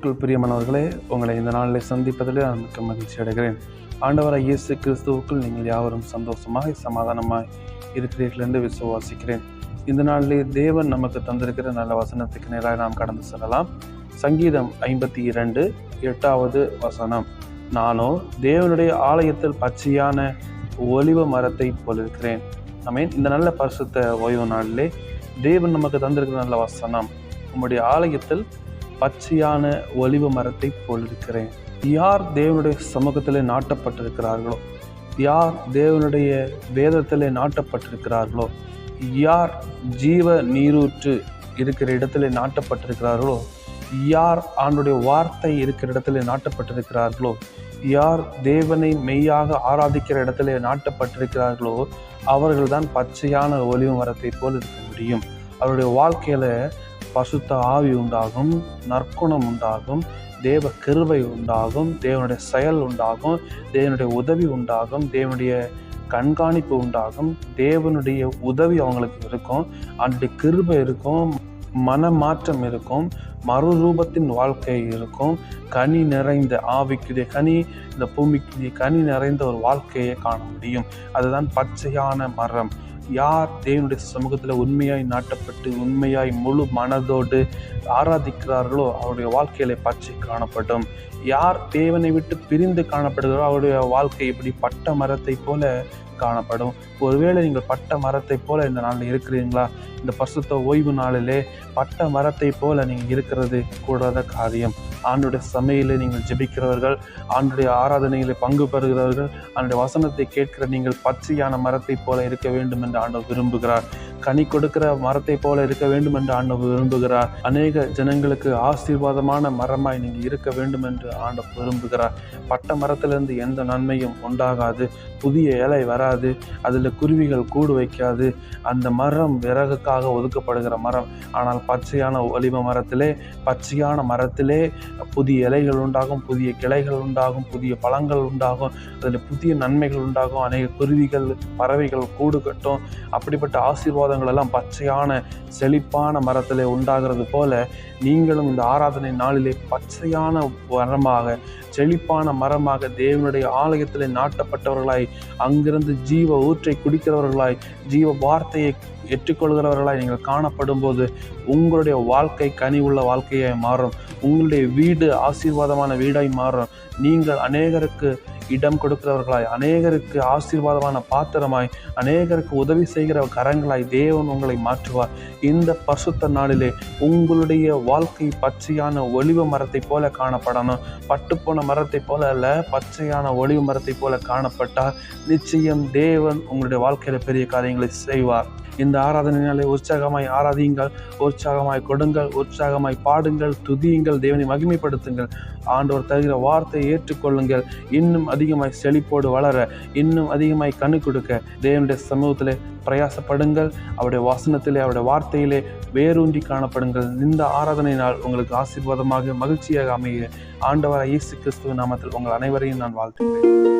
பிரியமானவர்களே உங்களை இந்த நாளில் சந்திப்பதில் நான் மிக்க மகிழ்ச்சி அடைகிறேன். ஆண்டவராக இயேசு கிறிஸ்துவுக்குள் நீங்கள் யாவரும் சந்தோஷமாக சமாதானமாக இருக்கிறீர்கள் என்று விசுவாசிக்கிறேன். இந்த நாளிலே தேவன் நமக்கு தந்திருக்கிற நல்ல வசனத்துக்கு நேராக நாம் கடந்து செல்லலாம். சங்கீதம் ஐம்பத்தி இரண்டு எட்டாவது வசனம். நானோ தேவனுடைய ஆலயத்தில் பச்சையான ஒலிவ மரத்தை போலிருக்கிறேன். ஐ மீன் இந்த நல்ல பரிசுத்த ஓய்வு நாளிலே தேவன் நமக்கு தந்திருக்கிற நல்ல வசனம் உம்முடைய ஆலயத்தில் பச்சையான ஒளிவு மரத்தை போல் இருக்கிறேன் யார் தேவனுடைய சமூகத்தில் நாட்டப்பட்டிருக்கிறார்களோ? யார் தேவனுடைய வேதத்தில் நாட்டப்பட்டிருக்கிறார்களோ? யார் ஜீவ நீரூற்று இருக்கிற இடத்துல நாட்டப்பட்டிருக்கிறார்களோ? யார் ஆண்டுடைய வார்த்தை இருக்கிற இடத்துல நாட்டப்பட்டிருக்கிறார்களோ? யார் தேவனை மெய்யாக ஆராதிக்கிற இடத்துல நாட்டப்பட்டிருக்கிறார்களோ? அவர்கள்தான் பச்சையான ஒளிவு மரத்தை போல் இருக்க முடியும். அவருடைய வாழ்க்கையில் பசுத்த ஆவி உண்டாகும் நற்குணம் உண்டாகும் தேவ கிருபை உண்டாகும் தேவனுடைய செயல் உண்டாகும் தேவனுடைய உதவி உண்டாகும் தேவனுடைய கண்காணிப்பு உண்டாகும் தேவனுடைய உதவி அவங்களுக்கு இருக்கும் அவனுடைய கிருபை இருக்கும் மனமாற்றம் இருக்கும் மறுரூபத்தின் வாழ்க்கை இருக்கும் கனி நிறைந்த ஆவிக்குரிய கனி இந்த பூமிக்குரிய கனி நிறைந்த ஒரு வாழ்க்கையை காண முடியும். அதுதான் பச்சையான மரம். யார் தேவனுடைய சமூகத்தில் உண்மையாய் நாட்டப்பட்டு உண்மையாய் முழு மனதோடு ஆராதிக்கிறார்களோ அவருடைய வாழ்க்கையில பச்சை காணப்படும். யார் தேவனை விட்டு பிரிந்து காணப்படுகிறோ அவருடைய வாழ்க்கை இப்படி பட்ட மரத்தை போல காணப்படும். ஒருவேளை நீங்கள் பட்ட மரத்தை போல இந்த நாளில் இருக்கிறீங்களா இந்த பசுத்த ஓய்வு நாளிலே பட்ட மரத்தை போல நீங்கள் இருக்கிறது கூடாத காரியம். ஆண்டுடைய சமையலை நீங்கள் ஜெபிக்கிறவர்கள் ஆண்டுடைய ஆராதனைகளை பங்கு பெறுகிறவர்கள் ஆண்டுடைய வசனத்தை கேட்கிற நீங்கள் பச்சையான மரத்தை போல இருக்க வேண்டும் என்று ஆண்டவர் விரும்புகிறார். கனி கொடுக்கிற மரத்தை போல இருக்க வேண்டும் என்று ஆண்டவர் விரும்புகிறார். அநேக ஜனங்களுக்கு ஆசீர்வாதமான மரமாய் நீங்கள் இருக்க வேண்டும் என்று ஆண்டவர் விரும்புகிறார். பட்ட மரத்திலிருந்து எந்த நன்மையும் உண்டாகாது. புதிய இலை வராது. அதில் குருவிகள் கூடு வைக்காது. அந்த மரம் விறகுக்காக ஒதுக்கப்படுகிற மரம். ஆனால் பச்சையான ஒலிவ மரத்திலே பச்சையான மரத்திலே புதிய இலைகள் உண்டாகும் புதிய கிளைகள் உண்டாகும் புதிய பழங்கள் உண்டாகும் அதில் புதிய நன்மைகள் உண்டாகும். அநேக குருவிகள் பறவைகள் கூடு கட்டும். அப்படிப்பட்ட ஆசீர்வாதங்கள் எல்லாம் பச்சையான செழிப்பான மரத்தில் உண்டாகிறது போல நீங்களும் இந்த ஆராதனை நாளிலே பச்சையான மரமாக செழிப்பான மரமாக தேவனுடைய ஆலயத்தில் நாட்டப்பட்டவர்களாய் அங்கிருந்து ஜீவ ஊற்றை குடிக்கிறவர்களாய் ஜீவ வார்த்தையை ஏற்றுக்கொள்கிறவர்களாய் நீங்கள் காணப்படும் போது உங்களுடைய வாழ்க்கை கனி உள்ள வாழ்க்கையாய் மாறும். உங்களுடைய வீடு ஆசீர்வாதமான வீடாய் மாறும். நீங்கள் அநேகருக்கு இடம் கொடுக்கிறவர்களாய் அநேகருக்கு ஆசீர்வாதமான பாத்திரமாய் அநேகருக்கு உதவி செய்கிற கரங்களாய் தேவன் உங்களை மாற்றுவார். இந்த பசுத்த நாளிலே உங்களுடைய வாழ்க்கை பச்சையான ஒளிவு மரத்தை போல காணப்படணும். பட்டுப்போன மரத்தை போல அல்ல பச்சையான ஒளிவு மரத்தை போல காணப்பட்டால் நிச்சயம் தேவன் உங்களுடைய வாழ்க்கையில் பெரிய காரியங்களை செய்வார். இந்த ஆராதனையினாலே உற்சாகமாய் ஆராதியுங்கள் உற்சாகமாய் கொடுங்கள் உற்சாகமாய் பாடுங்கள் துதியுங்கள் தேவனை மகிமைப்படுத்துங்கள். ஆண்டவர் தருகிற வார்த்தையை ஏற்றுக்கொள்ளுங்கள். இன்னும் அதிகமாய் செழிப்போடு வளர இன்னும் அதிகமாய் கண்ணு கொடுக்க தேவனுடைய சமூகத்திலே பிரயாசப்படுங்கள். அவருடைய வாசனத்திலே அவருடைய வார்த்தையிலே வேரூன்றி காணப்படுங்கள். இந்த ஆராதனை நாள் உங்களுக்கு ஆசீர்வாதமாக மகிழ்ச்சியாக அமைய ஆண்டவராக இயேசு கிறிஸ்துவ நாமத்தில் உங்கள் அனைவரையும் நான் வாழ்த்துகிறேன்.